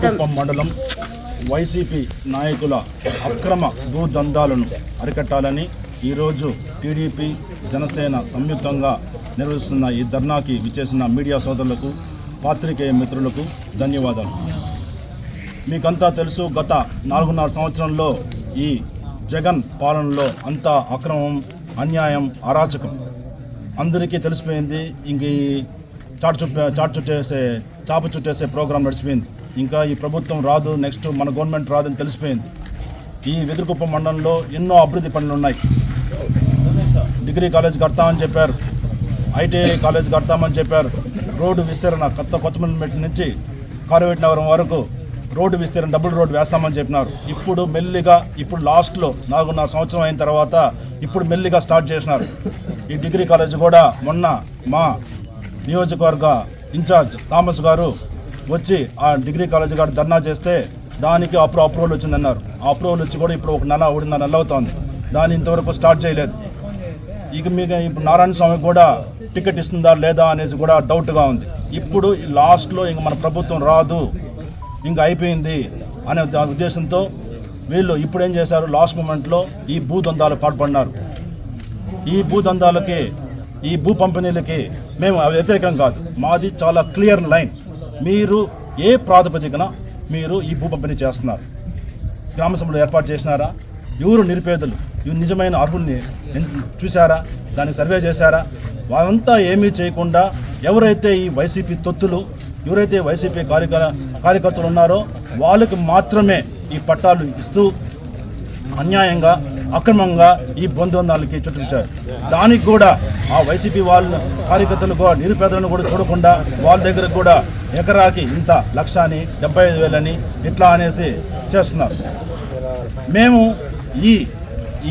కుప్పం మండలం వైసీపీ నాయకుల అక్రమ భూదందాలను అరికట్టాలని ఈరోజు టీడీపీ జనసేన సంయుక్తంగా నిర్వహిస్తున్న ఈ ధర్నాకి విచ్చేసిన మీడియా సోదరులకు పాత్రికేయ మిత్రులకు ధన్యవాదాలు. మీకంతా తెలుసు గత నాలుగున్నర సంవత్సరంలో ఈ జగన్ పాలనలో అంతా అక్రమం అన్యాయం అరాచకం. అందరికీ తెలిసిపోయింది ఇంక ఈ చాటు చుట్టే చాటు చుట్టేసే చాప చుట్టేసే ప్రోగ్రాం నడిచిపోయింది. ఇంకా ఈ ప్రభుత్వం రాదు నెక్స్ట్ మన గవర్నమెంట్ రాదని తెలిసిపోయింది. ఈ వెదురుకుప్ప మండలంలో ఎన్నో అభివృద్ధి పనులు ఉన్నాయి. డిగ్రీ కాలేజ్ కడతామని చెప్పారు. ఐటీఐ కాలేజ్ కడతామని చెప్పారు. రోడ్డు విస్తరణ కొత్త కొత్తమల్లిమెట్ నుంచి కారువెట్టినవరం వరకు రోడ్డు విస్తరణ డబుల్ రోడ్డు వేస్తామని చెప్పినారు. ఇప్పుడు మెల్లిగా ఇప్పుడు లాస్ట్లో నాలుగున్నర సంవత్సరం అయిన తర్వాత ఇప్పుడు మెల్లిగా స్టార్ట్ చేసినారు. ఈ డిగ్రీ కాలేజ్ కూడా మొన్న మా నియోజకవర్గ ఇన్ఛార్జ్ థామస్ గారు వచ్చి ఆ డిగ్రీ కాలేజ్ గారు ధర్నా చేస్తే దానికి అప్పుడు అప్రూవల్ వచ్చిందన్నారు. ఆ అప్రూవల్ వచ్చి కూడా ఇప్పుడు ఒక నెల ఒకటిన్నర నెల దాన్ని ఇంతవరకు స్టార్ట్ చేయలేదు. ఇక మీకు ఇప్పుడు నారాయణ స్వామి కూడా టికెట్ ఇస్తుందా లేదా అనేసి కూడా డౌట్గా ఉంది. ఇప్పుడు లాస్ట్లో ఇంక మన ప్రభుత్వం రాదు ఇంకా అయిపోయింది అనే ఉద్దేశంతో వీళ్ళు ఇప్పుడు ఏం చేశారు? లాస్ట్ మూమెంట్లో ఈ భూదందాలు పాల్పడినారు ఈ భూదందాలకి ఈ భూ పంపిణీలకి మేము వ్యతిరేకం కాదు. మాది చాలా క్లియర్ లైన్ మీరు ఏ ప్రాతిపదికన మీరు ఈ భూ పంపిణీ చేస్తున్నారు? గ్రామ సభలు ఏర్పాటు చేసినారా? ఎవరు నిరుపేదలు? ఇవి నిజమైన అర్హుల్ని చూశారా? దాన్ని సర్వే చేశారా? వారంతా ఏమీ చేయకుండా ఎవరైతే ఈ వైసీపీ తొత్తులు ఎవరైతే వైసీపీ కార్యక కార్యకర్తలు ఉన్నారో వాళ్ళకి మాత్రమే ఈ పట్టాలు ఇస్తూ అన్యాయంగా అక్రమంగా ఈ బంధువులకి చుట్టుకొచ్చారు దానికి కూడా ఆ వైసీపీ వాళ్ళ కార్యకర్తలు కూడా నిరుపేదలను కూడా చూడకుండా వాళ్ళ దగ్గర కూడా ఎకరాకి ఇంత లక్ష అని డెబ్బై ఐదు వేలని ఇట్లా అనేసి చేస్తున్నారు. మేము ఈ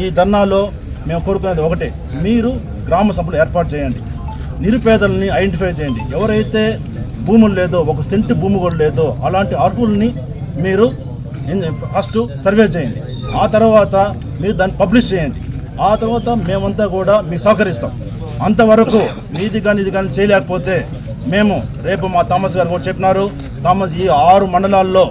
ఈ ధర్నాలో మేము కోరుకునేది ఒకటే. మీరు గ్రామ సభలు ఏర్పాటు చేయండి. నిరుపేదల్ని ఐడెంటిఫై చేయండి. ఎవరైతే భూములు లేదో ఒక సెంటు భూమి కూడా లేదో అలాంటి అర్హుల్ని మీరు ఫస్ట్ సర్వే చేయండి. ఆ తర్వాత మీరు దాన్ని పబ్లిష్ చేయండి. ఆ తర్వాత మేమంతా కూడా మీకు సహకరిస్తాం. అంతవరకు మీది కానీ ఇది కానీ చేయలేకపోతే మేము రేపు మా థామస్ గారు కూడా చెప్పినారు థామస్ ఈ ఆరు మండలాల్లో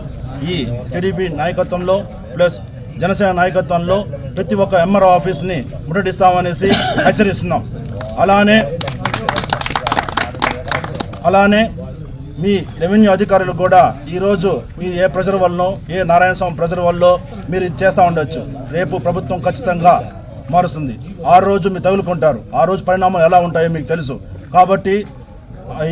ఈ టీడీపీ నాయకత్వంలో ప్లస్ జనసేన నాయకత్వంలో ప్రతి ఒక్క ఎంఆర్ఓ ఆఫీస్ని ముట్టడిస్తామనేసి హెచ్చరిస్తున్నాం. అలానే అలానే మీ రెవెన్యూ అధికారులు కూడా ఈరోజు మీ ఏ ప్రెజర్ వల్లనో ఏ నారాయణ స్వామి ప్రెజర్ వల్ల మీరు ఇది చేస్తూ ఉండొచ్చు. రేపు ప్రభుత్వం ఖచ్చితంగా మారుస్తుంది. ఆ రోజు మీరు తగులుకుంటారు. ఆ రోజు పరిణామాలు ఎలా ఉంటాయో మీకు తెలుసు. కాబట్టి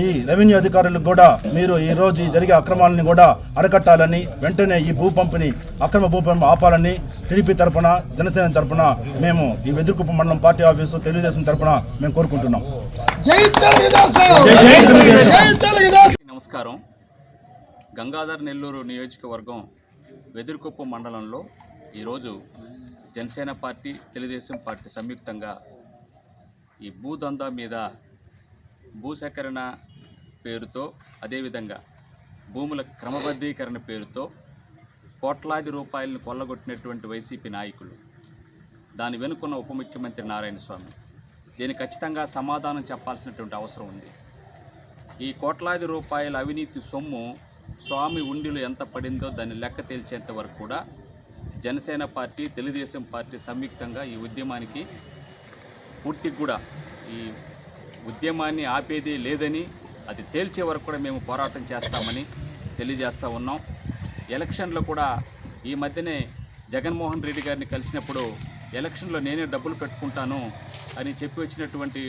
ఈ రెవెన్యూ అధికారులకు కూడా మీరు ఈ రోజు ఈ జరిగే అక్రమాలని కూడా అరికట్టాలని వెంటనే ఈ భూ పంపిణీ అక్రమ భూ పంపిణీ ఆపాలని టీడీపీ తరపున జనసేన తరపున మేము ఈ వెదురుకుప్ప మండలం పార్టీ ఆఫీసు తెలుగుదేశం తరపున మేము కోరుకుంటున్నాం. నమస్కారం. గంగాధర్ నెల్లూరు నియోజకవర్గం వెదురుకొప్ప మండలంలో ఈరోజు జనసేన పార్టీ తెలుగుదేశం పార్టీ సంయుక్తంగా ఈ భూదందా మీద భూసేకరణ పేరుతో అదేవిధంగా భూముల క్రమబద్ధీకరణ పేరుతో కోట్లాది రూపాయలను కొల్లగొట్టినటువంటి వైసీపీ నాయకులు దాని వెనుకున్న ఉప ముఖ్యమంత్రి నారాయణ స్వామి దీనికి ఖచ్చితంగా సమాధానం చెప్పాల్సినటువంటి అవసరం ఉంది. ఈ కోట్లాది రూపాయల అవినీతి సొమ్ము స్వామి ఉండిలో ఎంత పడిందో దాన్ని లెక్క తేల్చేంత వరకు కూడా జనసేన పార్టీ తెలుగుదేశం పార్టీ సంయుక్తంగా ఈ ఉద్యమానికి పూర్తికి కూడా ఈ ఉద్యమాన్ని ఆపేది లేదని అది తేల్చే వరకు కూడా మేము పోరాటం చేస్తామని తెలియజేస్తూ ఉన్నాం. ఎలక్షన్లో కూడా ఈ మధ్యనే జగన్మోహన్ రెడ్డి గారిని కలిసినప్పుడు ఎలక్షన్లో నేనే డబ్బులు పెట్టుకుంటాను అని చెప్పి వచ్చినటువంటి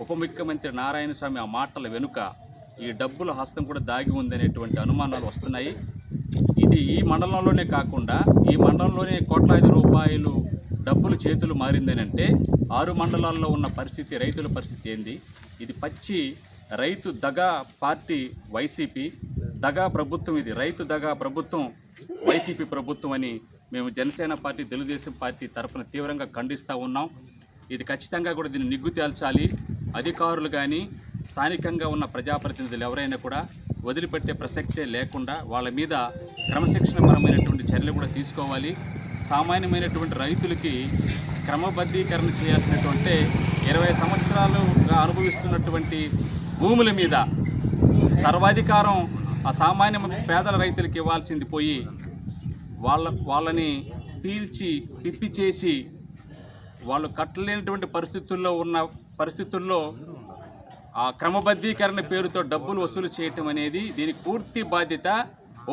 ఉప ముఖ్యమంత్రి నారాయణ స్వామి ఆ మాటల వెనుక ఈ డబ్బుల హస్తం కూడా దాగి ఉందనేటువంటి అనుమానాలు వస్తున్నాయి. ఇది ఈ మండలంలోనే కాకుండా ఈ మండలంలోనే కోట్లాది రూపాయలు డబ్బులు చేతులు మారిందని అంటే ఆరు మండలాల్లో ఉన్న పరిస్థితి రైతుల పరిస్థితి ఏంది? ఇది పచ్చి రైతు దగా పార్టీ వైసీపీ దగా ప్రభుత్వం ఇది. రైతు దగా ప్రభుత్వం వైసీపీ ప్రభుత్వం అని మేము జనసేన పార్టీ తెలుగుదేశం పార్టీ తరఫున తీవ్రంగా ఖండిస్తూ ఉన్నాం. ఇది ఖచ్చితంగా కూడా దీన్ని నిగ్గు తేల్చాలి. అధికారులు కానీ స్థానికంగా ఉన్న ప్రజాప్రతినిధులు ఎవరైనా కూడా వదిలిపెట్టే ప్రసక్తే లేకుండా వాళ్ళ మీద క్రమశిక్షణపరమైనటువంటి చర్యలు కూడా తీసుకోవాలి. సామాన్యమైనటువంటి రైతులకి క్రమబద్ధీకరణ చేయాల్సినటువంటి ఇరవై సంవత్సరాలుగా అనుభవిస్తున్నటువంటి భూముల మీద సర్వాధికారం ఆ సామాన్య పేదల రైతులకు ఇవ్వాల్సింది పోయి వాళ్ళ వాళ్ళని పీల్చి పిప్పి చేసి వాళ్ళు కట్టలేనటువంటి పరిస్థితుల్లో ఉన్న పరిస్థితుల్లో క్రమబద్ధీకరణ పేరుతో డబ్బులు వసూలు చేయటం అనేది దీనికి పూర్తి బాధ్యత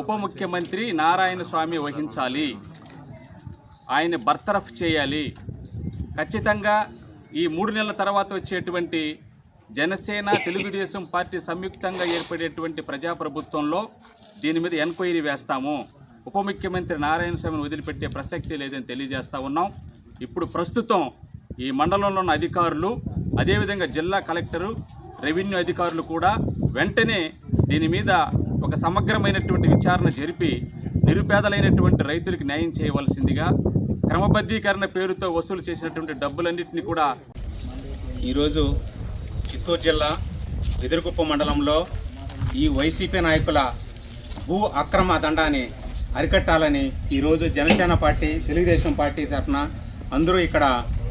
ఉప ముఖ్యమంత్రి నారాయణ స్వామి వహించాలి. ఆయన బర్తరఫ్ చేయాలి. ఖచ్చితంగా ఈ మూడు నెలల తర్వాత వచ్చేటువంటి జనసేన తెలుగుదేశం పార్టీ సంయుక్తంగా ఏర్పడేటువంటి ప్రజాప్రభుత్వంలో దీని మీద ఎంక్వైరీ వేస్తాము. ఉప ముఖ్యమంత్రి నారాయణ స్వామిని వదిలిపెట్టే ప్రసక్తి లేదని తెలియజేస్తూ ఉన్నాం. ఇప్పుడు ప్రస్తుతం ఈ మండలంలో ఉన్న అధికారులు అదేవిధంగా జిల్లా కలెక్టరు రెవెన్యూ అధికారులు కూడా వెంటనే దీని మీద ఒక సమగ్రమైనటువంటి విచారణ జరిపి నిరుపేదలైనటువంటి రైతులకు న్యాయం చేయవలసిందిగా క్రమబద్ధీకరణ పేరుతో వసూలు చేసినటువంటి డబ్బులన్నింటినీ కూడా ఈరోజు చిత్తూరు జిల్లా ఎదురుగుప్ప మండలంలో ఈ వైసీపీ నాయకుల భూ అక్రమ దండాన్ని అరికట్టాలని ఈరోజు జనసేన పార్టీ తెలుగుదేశం పార్టీ తరఫున అందరూ ఇక్కడ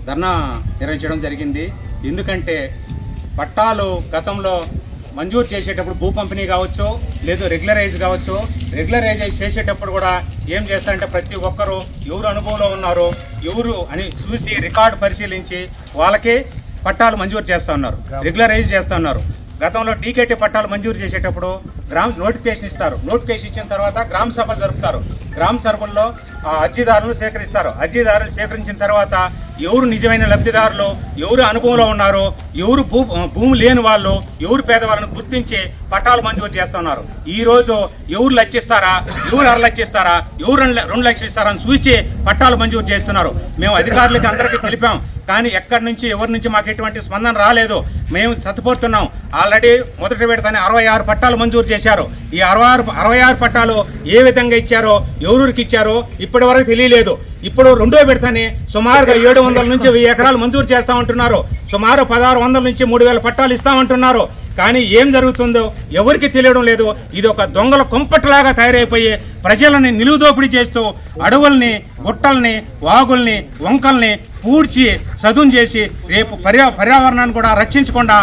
ధర్నా నిర్వహించడం జరిగింది. ఎందుకంటే పట్టాలు గతంలో మంజూరు చేసేటప్పుడు భూ పంపిణీ కావచ్చు లేదు రెగ్యులరైజ్ కావచ్చు రెగ్యులరైజ్ చేసేటప్పుడు కూడా ఏం చేస్తారంటే ప్రతి ఒక్కరూ ఎవరు అనుభవంలో ఉన్నారో ఎవరు అని చూసి రికార్డు పరిశీలించి వాళ్ళకి పట్టాలు మంజూరు చేస్తా ఉన్నారు రెగ్యులరైజ్ చేస్తా ఉన్నారు. గతంలో టీకేటీ పట్టాలు మంజూరు చేసేటప్పుడు గ్రామ నోటిఫికేషన్ ఇస్తారు. నోటిఫికేషన్ ఇచ్చిన తర్వాత గ్రామ సభలు జరుపుతారు. గ్రామ సభల్లో ఆ అర్జీదారులను సేకరిస్తారు. అర్జీదారులు సేకరించిన తర్వాత ఎవరు నిజమైన లబ్ధిదారులు ఎవరు అనుభవంలో ఉన్నారో ఎవరు భూ భూమి లేని వాళ్ళు ఎవరు పేదవాళ్ళని గుర్తించి పట్టాలు మంజూరు చేస్తున్నారు ఈ రోజు ఎవరు లక్షిస్తారా ఎవరు అర లక్షిస్తారా ఎవరు రెండు లక్షలు ఇస్తారా అని చూసి పట్టాలు మంజూరు చేస్తున్నారు. మేము అధికారులకి అందరికీ తెలిపాం. కానీ ఎక్కడి నుంచి ఎవరి నుంచి మాకు ఎటువంటి స్పందన రాలేదు. మేము సత్తుపోతున్నాం ఆల్రెడీ మొదటి విడతనే అరవై ఆరు పట్టాలు మంజూరు చేశారు. ఈ అరవై ఆరు అరవై ఆరు పట్టాలు ఏ విధంగా ఇచ్చారో ఎవరికి ఇచ్చారో ఇప్పటి వరకు తెలియలేదు. ఇప్పుడు రెండో విడతని సుమారుగా ఏడు వందల నుంచి వెయ్యి ఎకరాలు మంజూరు చేస్తా ఉంటున్నారు. సుమారు పదహారు వందల నుంచి మూడు వేల పట్టాలు ఇస్తామంటున్నారు కానీ ఏం జరుగుతుందో ఎవరికి తెలియడం లేదు. ఇది ఒక దొంగల కొంపట్లాగా తయారైపోయి ప్రజలని నిలువుదోపిడీ చేస్తూ అడవుల్ని గుట్టల్ని వాగుల్ని వంకల్ని పూడ్చి చదును చేసి రేపు పర్యా పర్యావరణాన్ని కూడా రక్షించకుండా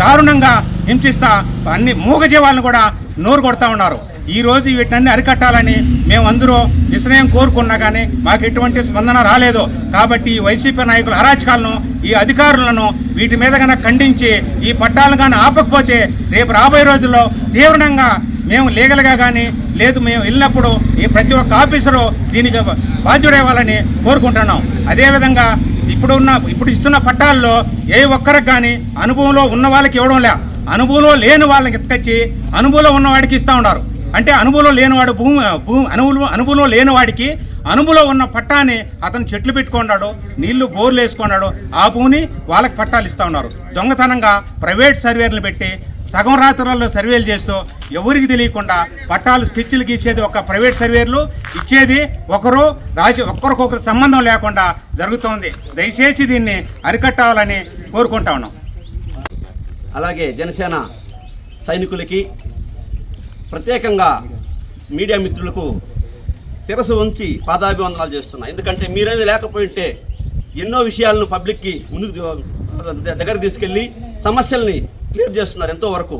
దారుణంగా హింసిస్తా అన్ని మూగజీవాలను కూడా నోరు కొడతా ఉన్నారు. ఈ రోజు వీటిని అరికట్టాలని మేము అందరూ విశ్రయం కోరుకున్నా కానీ మాకు ఎటువంటి స్పందన రాలేదు. కాబట్టి ఈ వైసీపీ నాయకుల అరాచకాలను ఈ అధికారులను వీటి మీద కనుక ఖండించి ఈ పట్టాలను కానీ ఆపకపోతే రేపు రాబోయే రోజుల్లో తీవ్రంగా మేము లీగల్గా కానీ లేదు మేము వెళ్ళినప్పుడు ఈ ప్రతి ఒక్క ఆఫీసరు దీనికి బాధ్యుడేవాలని కోరుకుంటున్నాం. అదేవిధంగా ఇప్పుడు ఉన్న ఇప్పుడు ఇస్తున్న పట్టాల్లో ఏ ఒక్కరికి కానీ అనుభవంలో ఉన్న వాళ్ళకి ఇవ్వడం లే. అనుభవంలో లేని వాళ్ళకి ఎత్తుకొచ్చి అనుభవంలో ఉన్నవాడికి ఇస్తూ ఉన్నారు. అంటే అనుభవం లేనివాడు భూమి భూమి అనుభవం అనుభవం లేనివాడికి అనుభవం ఉన్న పట్టాని అతను చెట్లు పెట్టుకున్నాడు నీళ్ళు బోర్లు వేసుకున్నాడు ఆ భూమిని వాళ్ళకి పట్టాలు ఇస్తూ ఉన్నారు. దొంగతనంగా ప్రైవేట్ సర్వేర్లు పెట్టి సగం రాత్రులలో సర్వేలు చేస్తూ ఎవరికి తెలియకుండా పట్టాలు స్కెచ్లు గీసేది ఒక ప్రైవేట్ సర్వేర్లు ఇచ్చేది ఒకరు రాసి ఒక్కరికొకరు సంబంధం లేకుండా జరుగుతోంది. దయచేసి దీన్ని అరికట్టాలని కోరుకుంటా ఉన్నాం. అలాగే జనసేన సైనికులకి ప్రత్యేకంగా మీడియా మిత్రులకు శిరసు ఉంచి పాదాభివందనాలు చేస్తున్నా. ఎందుకంటే మీరేది లేకపోయింటే ఎన్నో విషయాలను పబ్లిక్కి ముందుకు దగ్గర తీసుకెళ్ళి సమస్యల్ని క్లియర్ చేస్తున్నారు ఎంతో వరకు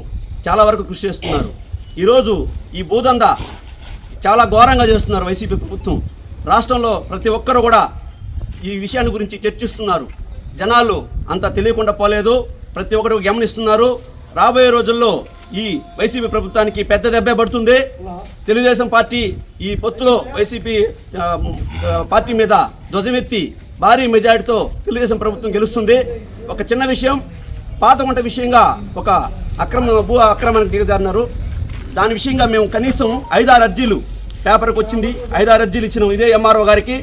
చాలా వరకు కృషి చేస్తున్నారు. ఈరోజు ఈ భూదంద చాలా ఘోరంగా చేస్తున్నారు వైసీపీ ప్రభుత్వం. రాష్ట్రంలో ప్రతి ఒక్కరు కూడా ఈ విషయాన్ని గురించి చర్చిస్తున్నారు. జనాలు అంత తెలియకుండా పోలేదు. ప్రతి ఒక్కరు గమనిస్తున్నారు. రాబోయే రోజుల్లో ఈ వైసీపీ ప్రభుత్వానికి పెద్ద దెబ్బే పడుతుంది. తెలుగుదేశం పార్టీ ఈ పొత్తులో వైసీపీ పార్టీ మీద ధ్వజమెత్తి భారీ మెజారిటీతో తెలుగుదేశం ప్రభుత్వం గెలుస్తుంది. ఒక చిన్న విషయం పాత వంట విషయంగా ఒక అక్రమ భూ అక్రమానికి దిగజారినారు. దాని విషయంగా మేము కనీసం ఐదారు అర్జీలు పేపర్కి వచ్చింది. ఐదారు అర్జీలు ఇచ్చినాం ఇదే ఎంఆర్ఓ గారికి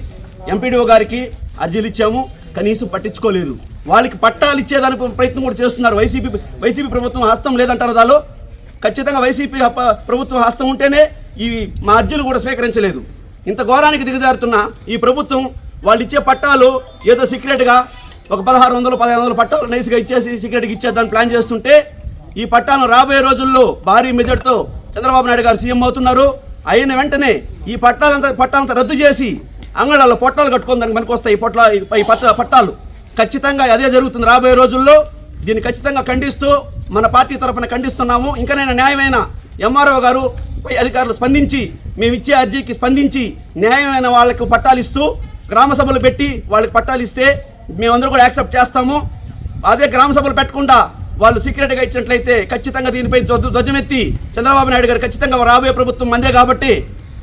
ఎంపీడీఓ గారికి అర్జీలు ఇచ్చాము. కనీసం పట్టించుకోలేదు. వాళ్ళకి పట్టాలు ఇచ్చేదానికి ప్రయత్నం కూడా చేస్తున్నారు. వైసీపీ వైసీపీ ప్రభుత్వం హస్తం లేదంటారు దాలో? ఖచ్చితంగా వైసీపీ ప్రభుత్వం హస్తం ఉంటేనే ఈ మా అర్జీలు కూడా స్వీకరించలేదు. ఇంత ఘోరానికి దిగజారుతున్న ఈ ప్రభుత్వం వాళ్ళు ఇచ్చే పట్టాలు ఏదో సీక్రెట్గా ఒక పదహారు వందలు పదిహేను వందల పట్టాలు నైస్గా ఇచ్చేసి సీక్రెట్గా ఇచ్చేద్దాన్ని ప్లాన్ చేస్తుంటే ఈ పట్టాలను రాబోయే రోజుల్లో భారీ మెజార్టీతో చంద్రబాబు నాయుడు గారు సీఎం అవుతున్నారు. అయిన వెంటనే ఈ పట్టాలంతా పట్టాలంతా రద్దు చేసి అంగళాల్లో పొట్టాలు కట్టుకొని దానికి మనకు వస్తాయి ఈ పొట్ల ఈ పట్ట పట్టాలు. ఖచ్చితంగా అదే జరుగుతుంది రాబోయే రోజుల్లో. దీన్ని ఖచ్చితంగా ఖండిస్తూ మన పార్టీ తరపున ఖండిస్తున్నాము. ఇంకనైనా న్యాయమైన ఎంఆర్ఓ గారు పై అధికారులు స్పందించి మేము ఇచ్చే అర్జీకి స్పందించి న్యాయమైన వాళ్ళకు పట్టాలు ఇస్తూ గ్రామ సభలు పెట్టి వాళ్ళకి పట్టాలు ఇస్తే మేమందరూ కూడా యాక్సెప్ట్ చేస్తాము. అదే గ్రామ సభలు పెట్టకుండా వాళ్ళు సీక్రెట్గా ఇచ్చినట్లయితే ఖచ్చితంగా దీనిపై ధ్వజమెత్తి చంద్రబాబు నాయుడు గారు ఖచ్చితంగా రాబోయే ప్రభుత్వం మందే కాబట్టి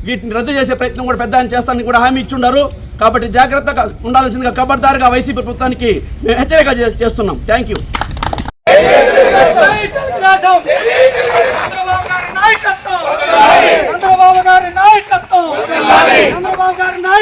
వీటిని రద్దు చేసే ప్రయత్నం కూడా పెద్ద ఆయన చేస్తానని కూడా హామీ ఇచ్చున్నారు కాబట్టి జాగ్రత్తగా ఉండాల్సిందిగా కబర్దారుగా వైసీపీ ప్రభుత్వానికి మేము హెచ్చరిక చేస్తున్నాం. Thank you.